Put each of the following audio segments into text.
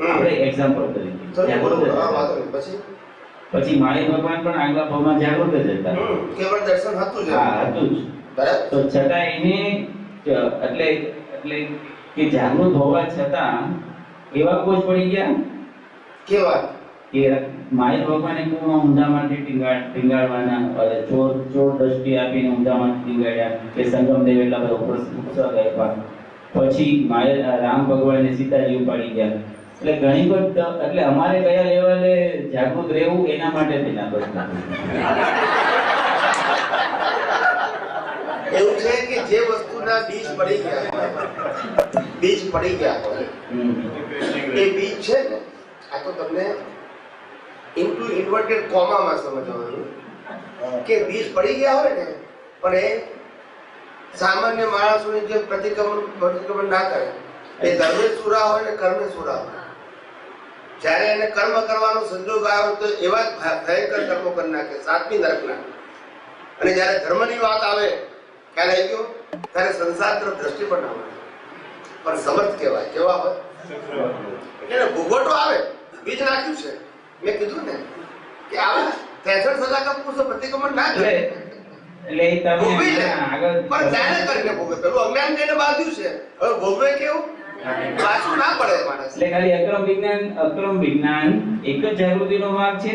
આપણે એક્ઝામ્પલ નહીં. પછી? પછી માળી ભગવાન પણ આગલા ભાવમાં જાગૃત જ હતા કેવળ દર્શન હતું જ હા હતું જ. બરાબર? તો છતાં એને એટલે એટલે કે જાગૃત હોવા છતાં એવા કોચ પડી ગયા? કેવા કે માય ભગવાને કુવામાં ઊંધામાંથી ટીંગાડ ટીંગાડવાના અને ચોર ચોર દ્રષ્ટિ આપીને ઊંધામાંથી ટીંગાડ્યા કે સંગમ દેવ એટલા બધા ઉપર આપ્યા. પછી માય રામ ભગવાનને સીતાજી ઉપાડી ગયા. એટલે ઘણી વખત એટલે અમારે કયા લેવલે જાગૃત રહેવું એના માટે થઈને આ પ્રશ્ન એવું છે કે જે વસ્તુના બીજ પડી ગયા બીજ પડી ગયા હોય એ બીજ છે ને આ તો તમને ઇન્ટુ ઇન્વર્ટેડ કોમામાં સમજવાનું. કે બીજ પડી ગયા હોય ને પણ એ સામાન્ય માણસોની જે પ્રતિક્રમણ પ્રતિક્રમણ ના કરે. એ ધર્મે સુરા હોય ને કર્મે સુરા હોય. જ્યારે એને કર્મ કરવાનો સંજોગ આવ્યો તો એવા જ ભયંકર કર્મો કરી નાખે સાતમી નરકના અને જ્યારે ધર્મની વાત આવે ક્યારે આવી ગયો? ત્યારે સંસાર તરફ દ્રષ્ટિ પણ ના પણ સમર્થ કહેવાય કેવા હોય? એટલે ભૂગોટો આવે બીજ નાખ્યું છે. મેં કીધું ને કે આવે ત્રેસઠ સજા પુરુષો પ્રતિક્રમણ ના કરે. એટલે તમે આગળ પણ જાણે કરીને ભોગવે. પેલું અજ્ઞાન જઈને બાંધ્યું છે. હવે ભોગવે કેવું? પાછું ના પડે માણસ. એટલે ખાલી અક્રમ વિજ્ઞાન અક્રમ વિજ્ઞાન એક જ જાગૃતિનો માર્ગ છે?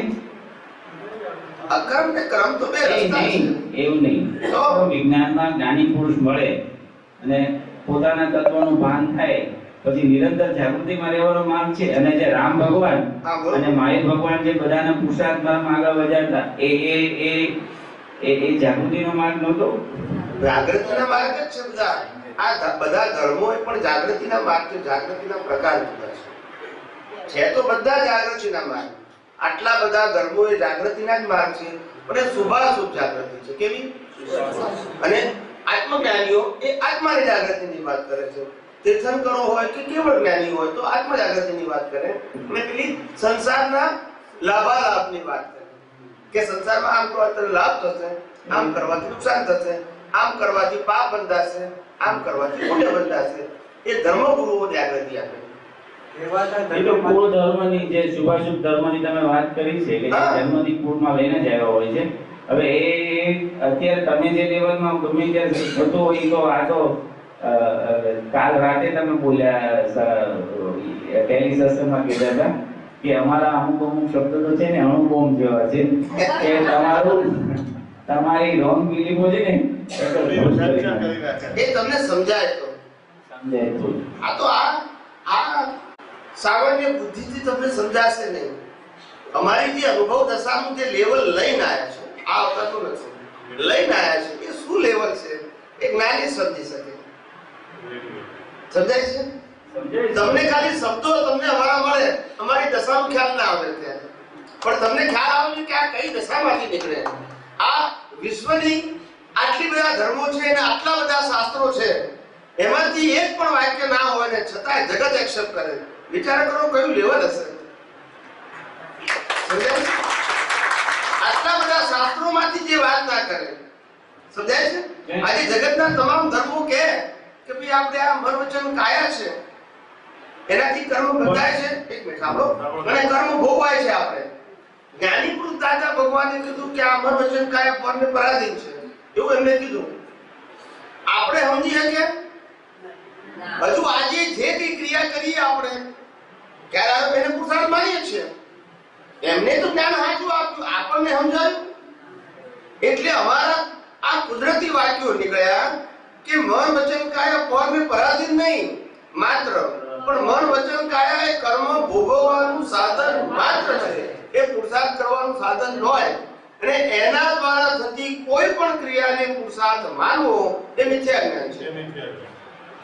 અક્રમ ને ક્રમ તો બે રસ્તા છે. એવું નહીં. તો? અક્રમ વિજ્ઞાનમાં જ્ઞાની પુરુષ મળે અને પોતાના તત્વનું ભાન થાય પછી નિરંતર જાગૃતિમાં રહેવાનો માર્ગ છે. અને જે રામ ભગવાન અને માય ભગવાન જે બધાના પુરુષાર્થમાં આગળ વધારતા એ એ એ એ એ જાગૃતિનો માર્ગ નહોતો? જાગૃતિના માર્ગ જ છે બધા. આ બધા ધર્મો પણ જાગૃતિના માર્ગ છે જાગૃતિના પ્રકાર જુદા છે. છે તો બધા જાગૃતિના માર્ગ. આટલા બધા ધર્મો એ જાગૃતિના જ માર્ગ છે અને શુભાશુભ જાગૃતિ છે. કેવી? અને આત્મજ્ઞાનીઓ એ આત્માની જાગૃતિની વાત કરે છે. તીર્થંકરો હોય કે કેવળ જ્ઞાની હોય તો આત્મ જાગૃતિની વાત કરે. અને પેલી સંસારના લાભાલાભની વાત કરે. કે સંસારમાં આમ કરવાથી લાભ થશે આમ કરવાથી નુકસાન થશે આમ કરવાથી પાપ બંધાશે આમ કરવાથી મોટા બનતા હશે એ ધર્મગુરુઓ જાગૃતિ આપે. એ તો કુળ ધર્મની જે શુભાશુભ ધર્મની તમે વાત કરી છે કે જે કુળમાં લઈને જ આવ્યા હોય છે. હવે એ અત્યારે તમે જે લેવલમાં ગમે ત્યારે થતું હોય તો આ તો અ, અ, કાલ રાતે તમે બોલ્યા ટેલી સત્સંગમાં કીધા હતા કે અમારા અમુક અમુક શબ્દો તો છે ને અણુબોમ્બ જેવા છે. કે તમારું તમારી રોંગ બિલીફો છે ને? એ તમને સમજાય તો. સમજાય તો. આ તો આ આ સામાન્ય બુદ્ધિથી તમને સમજાશે નહીં. અમારી જે અનુભવ દશાનું જે લેવલ લઈને આવ્યા છો આ અવતારનું નથી. લઈને આવ્યા છે એ શું લેવલ છે? એ જ્ઞાની સમજી શકે. સમજાય છે? તમને ખાલી શબ્દો તમને અમારા મળે. અમારી દશામાં ખ્યાલ ના આવે ત્યારે પણ તમને ખ્યાલ આવે કે આ કઈ દશામાંથી નીકળે? વિશ્વની આટલી બધા ધર્મો છે અને આટલા બધા શાસ્ત્રો છે એમાંથી એક પણ વાક્ય ના હોય ને છતાંય જગત એક્સેપ્ટ કરે. વિચાર કરો કયું લેવલ હશે. આટલા બધા શાસ્ત્રોમાંથી જે વાત ના કરે. સમજાય છે? આજે જગતના તમામ ધર્મો કે કે ભાઈ આપણે આ મનોવચન કાયા છે. એનાથી કર્મ બંધાય છે. એક મિનિટ સાંભળો. અને કર્મ ભોગવાય છે આપણે. જ્ઞાની પુરુષ દાદા ભગવાને કીધું કે આ મન વચન કાયા પરને પરાધીન છે. એવું એમને કીધું. આપણે સમજી શકીએ? હજુ આજે જે કઈ ક્રિયા કરીએ આપણે ત્યારે એને પુરુષાર્થ માનીએ છીએ? એમને તો જ્ઞાન સાચું આપ્યું. આપણને સમજાયું? એટલે અમારા આ કુદરતી વાક્યો નીકળ્યા કે મન વચન કાયા પરને પરાધીન નહીં માત્ર. પણ મન વચન કાયા એ કર્મ ભોગવવાનું સાધન માત્ર છે. એ પુરુષાર્થ કરવાનું સાધન હોય અને એના દ્વારા થતી કોઈ પણ ક્રિયાને પુરુષાર્થ માનવો એ મિથ્યા જ્ઞાન છે.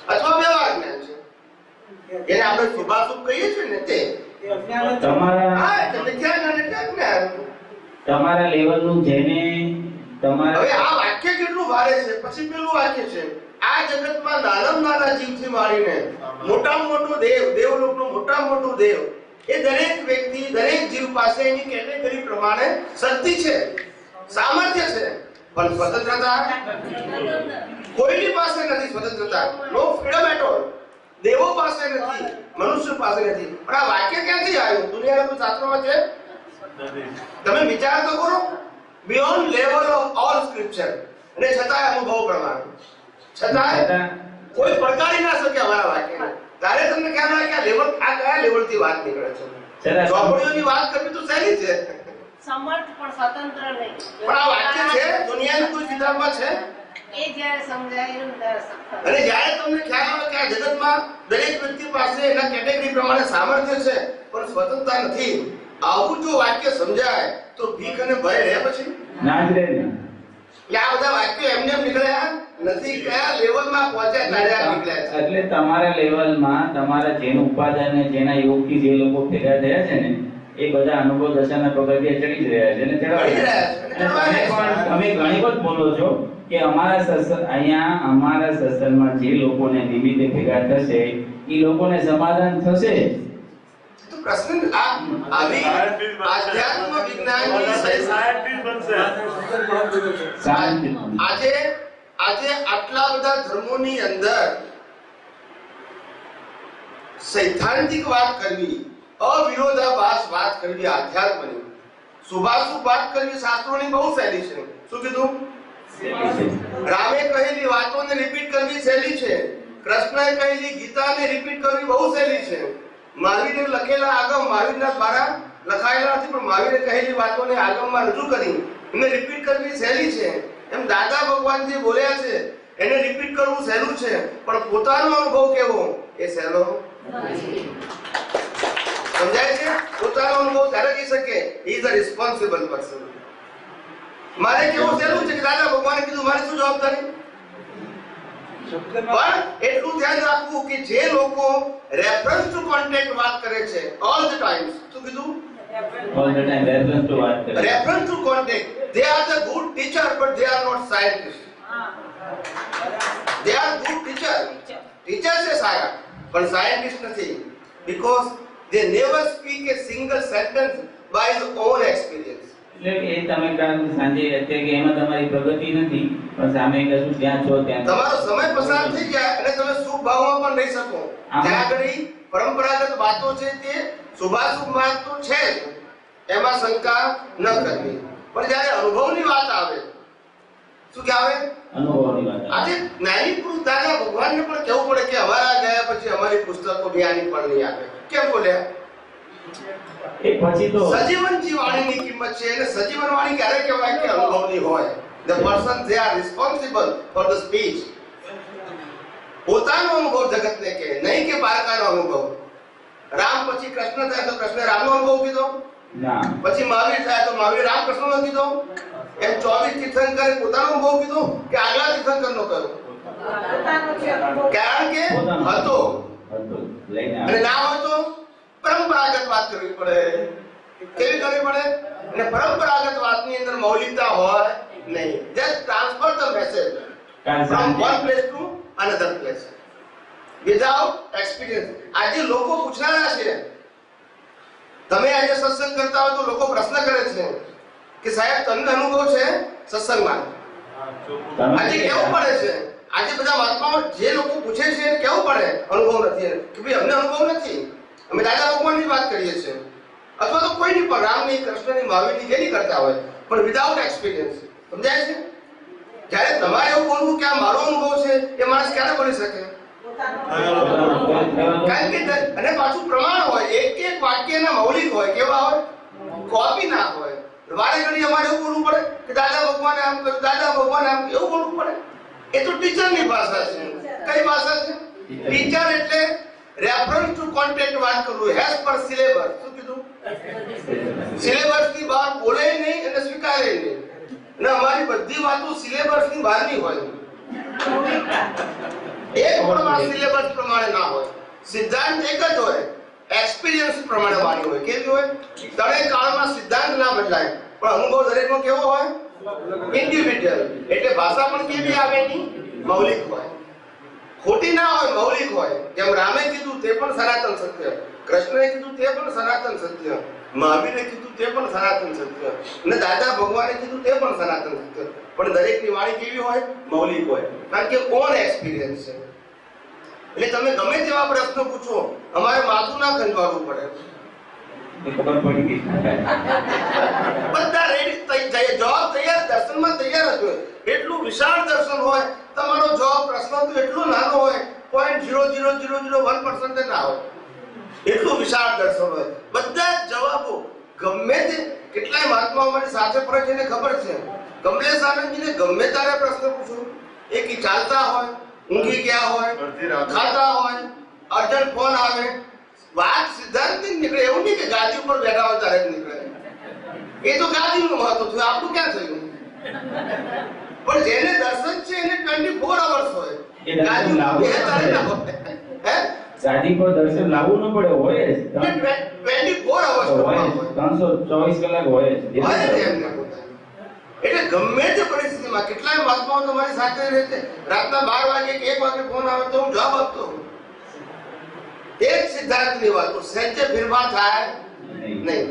અથવા વ્યવહાર જ્ઞાન છે. એને આપણે શુભાશુભ કહીએ છીએ ને તે. તમારા હા મિથ્યા જ્ઞાન એટલે અજ્ઞાન. તમારા લેવલનું જેને તમારા હવે આ વાક્ય કેટલું ભારે છે? પછી પેલું વાક્ય છે આ જગતમાં નાના નાના જીવથી માંડીને મોટામાં મોટો દેવ દેવલોકનો મોટામાં મોટો દેવ એ દરેક વ્યક્તિ દરેક જીવ પાસે એની કેટેગરી પ્રમાણે શક્તિ છે. સામર્થ્ય છે. પણ સ્વતંત્રતા કોઈની પાસે નથી સ્વતંત્રતા. નો ફ્રીડમ એટ ઓલ દેવો પાસે નથી મનુષ્ય પાસે નથી. પણ આ વાક્ય ક્યાંથી આવ્યું? દુનિયાના કોઈ શાસ્ત્રોમાં છે? તમે વિચાર તો કરો. Beyond level of all scripture અને છતાંય અનુભવ પ્રમાણે. છતાંય કોઈ પડકારી ના શકે અમારા વાક્યને. તારે તમને ખ્યાલ આવે કે આ લેવલ આ કયા લેવલથી વાત નીકળે છે? ચોપડીઓની વાત કરવી તો સહેલી છે. સમર્થ પણ સ્વતંત્ર નહીં. પણ આ વાક્ય છે દુનિયાની કોઈ કિતાબમાં છે? એ જ્યારે સમજાયેલું અને જ્યારે તમને ખ્યાલ આવે કે આ જગતમાં દરેક વ્યક્તિ પાસે એના કેટેગરી પ્રમાણે સામર્થ્ય છે પણ સ્વતંત્રતા નથી આવું જો વાક્ય સમજાય તો ભીખ અને ભય રહે પછી? ના જ રહે ને. આ બધા વાક્યો એમને એમ નીકળ્યા નથી કયા લેવલમાં પહોંચ્યા ત્યારે નીકળ્યા છે. એટલે તમારા લેવલમાં તમારા જેનું ઉપાદાન ને જેના યોગથી જે લોકો ભેગા થયા છે ને એ બધા અનુભવ દશાના પગથિયા ચડી જ રહ્યા છે ને ચડાવી રહ્યા છે. તમે પણ તમે ઘણી વખત બોલો છો કે અમારા સત્સંગ અહીંયા અમારા સત્સંગમાં જે લોકોને નિમિત્તે ભેગા થશે એ લોકોને સમાધાન થશે? પ્રશ્ન આ આવી આધ્યાત્મ વિજ્ઞાનની આજે આજે આટલા બધા ધર્મોની અંદર સૈદ્ધાંતિક વાત કરવી, અવિરોધાભાસ વાત કરવી આધ્યાત્મની. શુભાશુભ વાત કરવી શાસ્ત્રોની બહુ સહેલી છે. શું કીધું? રામે કહેલી વાતોને રિપીટ કરવી સહેલી છે. કૃષ્ણએ કહેલી ગીતાને રિપીટ કરવી બહુ સહેલી છે. મહાવીરે લખેલા આગમ મહાવીરના દ્વારા લખાયેલા નથી પણ મહાવીરે કહેલી વાતોને આગમમાં રજૂ કરી. એને રિપીટ કરવી સહેલી છે. એમ દાદા ભગવાન જે બોલ્યા છે એને રિપીટ કરવું સહેલું છે પણ પોતાનો અનુભવ કેવો? એ સહેલો. સમજાય છે? પોતાનો અનુભવ ત્યારે કહી શકે. ઇઝ અ રિસ્પોન્સિબલ પર્સન મારે કેવું સહેલું છે કે દાદા ભગવાને કીધું મારી શું જવાબદારી? પણ એટલું ધ્યાન રાખવું કે જે લોકો રેફરન્સ ટુ કોન્ટેક્ટ વાત કરે છે ઓલ ધ ટાઈમ્સ શું કીધું? All the time reference to what reference to context they are the good teacher but they are not not they are good teacher teacher છે સારા પણ scientist નથી because they never speak a single sentence by his own experience એટલે એ તમે કાલ સાંજે અત્યારે એમાં તમારી પ્રગતિ નથી પણ સામે કશું જ્યાં છો ત્યાં તમારો સમય પસાર થઈ જાય અને તમે શુભ ભાવમાં પણ રહી શકો ત્યાં આગળ પરંપરાગત વાતો છે તે શુભાશુભ માર્ગ તો છે જ. એમાં શંકા ન કરવી. પણ જ્યારે અનુભવની વાત આવે શું કે આવે? અનુભવની વાત આજે જ્ઞાની પુરુષ દાદા ભગવાનને પણ કહેવું પડે કે અમારા ગયા પછી અમારી પુસ્તકો જ્ઞાની પણ નહીં આપે. કેમ બોલ્યા એ પછી તો સજીવન જી કિંમત છે એટલે સજીવન વાણી ક્યારે કહેવાય કે અનુભવની હોય? Responsible for the speech. પોતાનો અનુભવ જગતને કહે નહીં કે પારકાનો અનુભવ. રામ પછી કૃષ્ણ થાય તો કૃષ્ણ રામનો અનુભવ કીધો? પછી મહાવીર થાય તો મહાવીર રામકૃષ્ણનો કીધો? એમ ચોવીસ તીર્થંકરે પોતાનો અનુભવ કીધો કે આગલા તીર્થંકરનો પોતાનો કારણ કે હતો. અને ના હોય તો પરંપરાગત વાત કરવી પડે. કેવી કરવી પડે? અને પરંપરાગત વાતની અંદર મૌલિકતા હોય નહીં. Just transfer the message from one place to another place without experience આજે લોકો પૂછનારા છે તમે આજે સત્સંગ કરતા હો તો લોકો પ્રશ્ન કરે છે કે સાહેબ તમને અનુભવ છે સત્સંગમાં? આજે કેવું પડે છે? આજે બધા મહાત્માઓ જે લોકો પૂછે છે કેવું પડે અનુભવ નથી? કે ભાઈ અમને અનુભવ નથી. અમે દાદા ભગવાનની વાત કરીએ છીએ. અથવા તો કોઈની પણ રામની કૃષ્ણની મહાવીરની જેની કરતા હોય. પણ વિધાઉટ એક્સપિરિયન્સ સમજાય છે? જ્યારે તમારે એવું બોલવું કે આ મારો અનુભવ છે એ માણસ ક્યારે બોલી શકે? કારણ કે અને પાછું પ્રમાણ હોય એક એક વાક્યના મૌલિક હોય કેવા હોય? કોપી ના હોય. વારે ઘડી અમારે એવું બોલવું પડે કે દાદા ભગવાને આમ કહ્યું દાદા ભગવાને આમ એવું બોલવું પડે? એ તો ટીચરની ભાષા છે. કઈ ભાષા છે? ટીચર એટલે રેફરન્સ ટુ કોન્ટેક્ટ વાત કરું હેઝ પર સિલેબસ શું કીધું? સિલેબસની બહાર બોલે નહીં અને સ્વીકારે નહીં. અને અમારી બધી વાતો સિલેબસની બહારની હોય. એક પણ સિલેબસ પ્રમાણે ના હોય. સિદ્ધાંત એક જ હોય. એક્સપિરિયન્સ પ્રમાણે વાણી હોય. કેવી હોય? ત્રણેય કાળમાં સિદ્ધાંત ના બદલાય. પણ અનુભવ દરેકનો કેવો હોય? ઇન્ડિવિડ્યુઅલ એટલે ભાષા પણ કેવી આવે એની? મૌલિક હોય. ખોટી ના હોય મૌલિક હોય. જેમ રામે કીધું તે પણ સનાતન સત્ય. કૃષ્ણએ કીધું તે પણ સનાતન સત્ય. મહાવીરે કીધું તે પણ સનાતન સત્ય. અને દાદા ભગવાને કીધું તે પણ સનાતન સત્ય. પણ દરેકની વાણી કેવી હોય? મૌલિક હોય. કારણ કે કોણ એક્સપિરિયન્સ છે? એટલે તમે ગમે તેવા પ્રશ્નો પૂછો અમારે માથું ના ખંજવાળવું પડે. ખબર પડી ગઈ. બધા રેડી જવાબ તૈયાર દર્શનમાં તૈયાર જ હોય. એટલું વિશાળ દર્શન હોય તમારો જવાબ પ્રશ્ન તો એટલો નાનો હોય point zero zero zero zero one percent ના હોય. એટલું વિશાળ દર્શન હોય. બધા જવાબો ગમે તે કેટલાય મહાત્મા મારી સાથે પડે છે એને ખબર છે. કમલેશ આનંદજીને ગમે ત્યારે પ્રશ્ન પૂછો. એ કે ચાલતા હોય ઊંઘી ગયા હોય ખાતા હોય અર્જન્ટ ફોન આવે. વાત સિદ્ધાંત જ નીકળે. એવું નહીં કે ગાદી ઉપર બેઠા હોય ત્યારે નીકળે. એ તો ગાદીનું મહત્વ થયું. આપણું ક્યાં થયું? પણ જેને દર્શન છે એને 24 અવર્સ હોય. ગાદી ઉપર લાવવું બેહતા ના હોય. હે? ગાદી પર દર્શન લાવવું ન પડે હોય જ. 24 અવર્સ હોય જ. ત્રણસો ચોવીસ કલાક હોય જ. એટલે ગમે તે પરિસ્થિતિમાં કેટલાય મહાત્માઓ તમારી સાથે રહેતે રાતના બાર વાગે કે એક વાગે ફોન આવે તો હું જવાબ આપતો એક સિદ્ધાર્થની વાત સિદ્ધાંતની વાતો સહેજે ફેરફાર થાય. નહીં